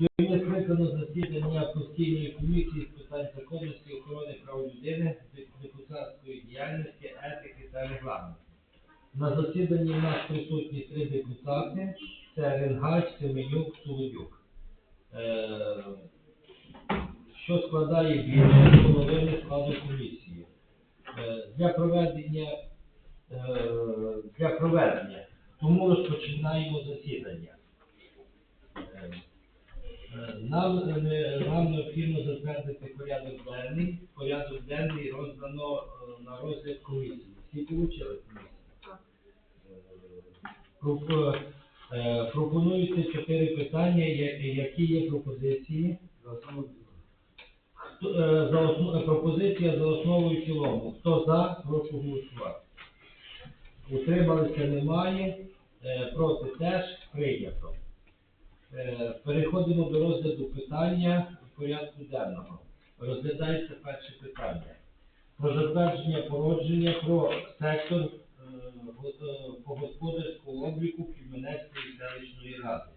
Сьогодні скликано засідання постійної комісії з питань законності, охорони прав людини, депутатської діяльності, етики та регламенту. На засіданні в нас присутні три депутати. Це Ренгач, Семенюк, Солодюк. Е, що складає більше половини складу комісії. Е, для проведення е, для проведення. Тому розпочинаємо засідання. Нам, е, нам необхідно затвердити порядок денний. Порядок денний роздано е, на розгляд комісії. Всі получили комісію? Е, Пропонуються чотири питання, які є пропозиції. За основ- пропозиція за основу і цілому. Хто за, прошу голосувати. Утрималися немає, проти теж прийнято. Е, Переходимо до розгляду питання порядку денного. Розглядається перше питання. Про затвердження породження про сектор е, по господарському обліку Кільменецької селищної ради.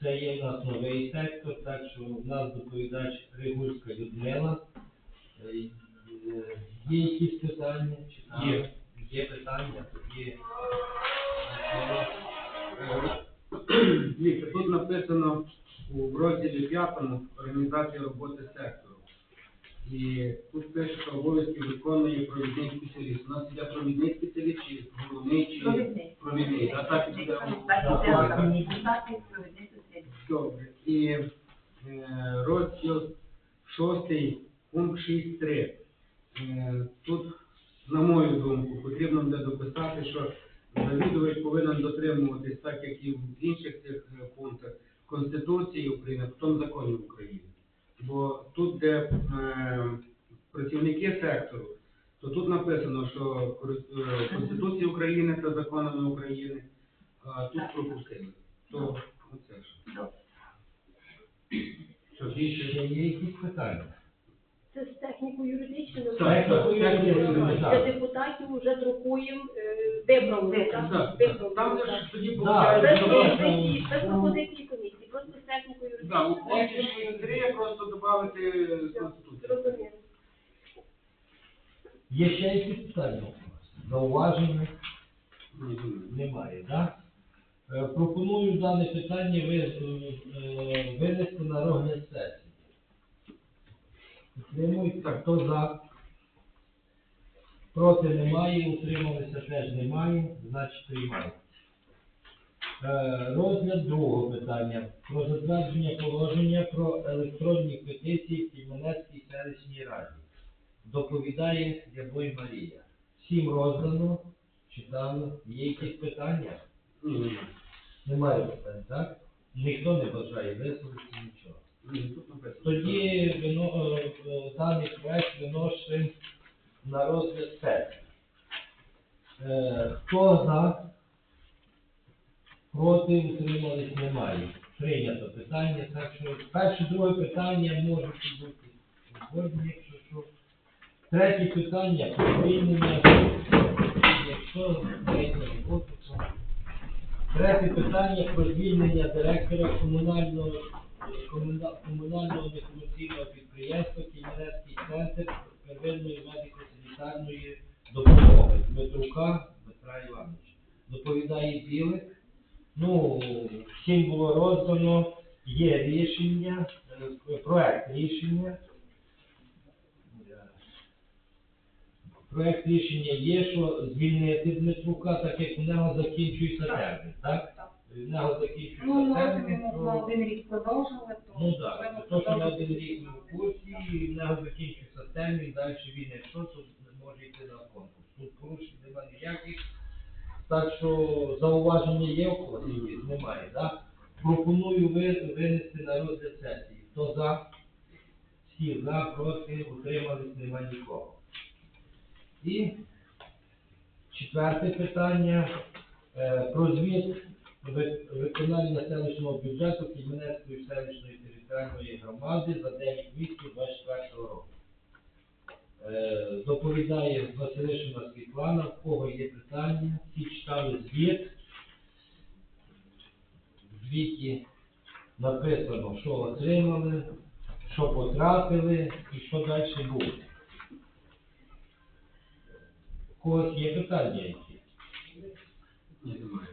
Це є в нас новий сектор, так що в нас доповідач Ригульська Людмила. Е, е, Є якісь питання? Чи Є. Є питання? Тоді Дивіться, тут написано у розділі п'ятому організація роботи сектору. І тут пише, що обов'язки виконує провідний спеціаліст. У нас є провідний спеціаліст чи головний чи Провідний. провідний. А так і буде. Добре. І е, розділ шостий, пункт 6.3. Е, тут, на мою думку, потрібно буде дописати, що завідувач повинен дотримуватись, так як і в інших цих е, пунктах, Конституції України, в тому законі України. Бо тут, де е, працівники сектору, то тут написано, що е, Конституція України та законами України, а тут пропустили. То оце ж. Що більше ще є якісь питання? Це з техніко-юридичним. Техніко-юридичним, Для депутатів вже друкуємо, е, так? Так, Виправили, Там же так. ж тоді Да, Без виходить, пропозиції, без пропозиції комісії, просто з Да, у пункті 6.3 просто додати Конституцію. Зрозуміло. Є ще якісь питання? Зауваження? Не думаю. Немає, так? Е, Пропоную дане питання ви- е, винести на розгляд сесії. Підтримують, Так. хто за? Проти немає, утрималися теж немає, значить приймаємо. Е, Розгляд другого питання. Про затвердження положення про електронні петиції в Кільменецькій селищній раді. Доповідає Ябой Марія. Всім роздано, читали. Є якісь питання? Немає питань, так? Ніхто не бажає висловитися нічого. ні. Ні. Тоді е, е, даний проект виносимо на розгляд сесії. Е, Хто за? Проти утримались немає. Прийнято питання. Так що перше, друге питання можуть бути згодні, якщо що. Третє питання про звільнення. Якщо третє роботу, Третє питання про звільнення директора комунального комуна- комунального некомерційного підприємства Кімерецький центр первинної медико-санітарної допомоги Дмитрука Дмитра Івановича. Доповідає Білик. Ну, всім було роздано, є рішення, е, проект рішення. Проект рішення є, що звільнити Дмитрука, так як у нього закінчується термін, так? Так. У нього закінчується Ну, може, на один рік продовжили, то... Ну так, то що на один рік ми в курсі, і в нього закінчується термін, далі він якщо, то може йти на конкурс. Тут порушень немає ніяких. Так що зауваження є у когось? Немає, так? Пропоную винести на розгляд сесії. Хто за? Всі за, проти, утримались, немає нікого. І четверте питання е, про звіт виконання селищного бюджету Кільменецької селищної територіальної громади за 9 місяців 24 року. Е, Доповідає Василишина Світлана, в кого є питання, всі читали звіт. В звіті написано, що отримали, що потрапили і що далі буде. У когось є питання які? Ні, немає.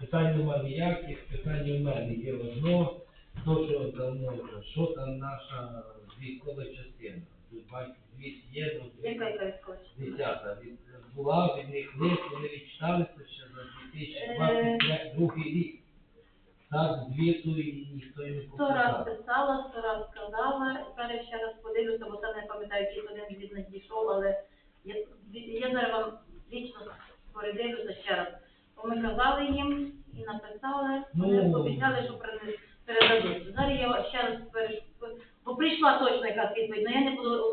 Питань нема ніяких, питання в мене є одно, то, що давно вже, що там наша військова частина. Тут бачу, звіт є, ну, Яка яка військова? десята від- була від них лист, вони відчиталися ще за 2022 рік. Так, звіту і ніхто й не Сто раз показав. писала, сто раз сказала, зараз ще раз подивлюся, бо там не пам'ятаю, чи один звіт надійшов, але я, я зараз вам вічно передивлюся ще раз. Бо ми казали їм і написали, вони Ну. пообіцяли, що пере- передадуть. Зараз я ще раз переш... бо прийшла точно якась відповідь, але я не буду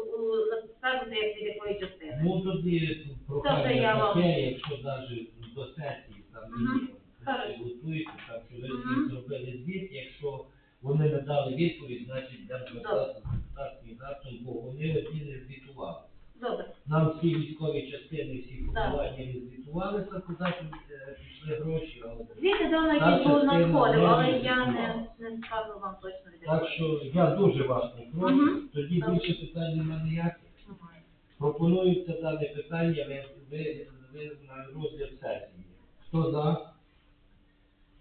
скажете, як від якої частини. Ну тоді прохання я таке, якщо навіть до сесії там Мгм. не Хорошо. готуєте, так що ви зробили звіт, якщо вони не дали відповідь, значить Добре. звертатися з депутатським запитом, бо вони одні не звітували. Добре. Нам всі військові частини, всі формування не куди е, пішли гроші, але Звідти до на Так, які був частина надходив, не але я не, не скажу вам точно від так що я дуже вас попрошу, Мгм. тоді Добре. більше питань немає ніяких. Пропонується дане питання ви, ви, ви на розгляд сесії. Хто за?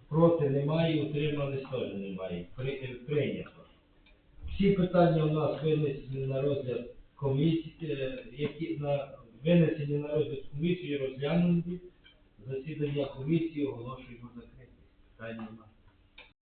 Проти немає, утримались теж немає. При, прийнято. Всі питання у нас винесені на розгляд комісії, е, які на винесені на розгляд комісії, розглянуті. Засідання комісії оголошуємо закритим. Питання.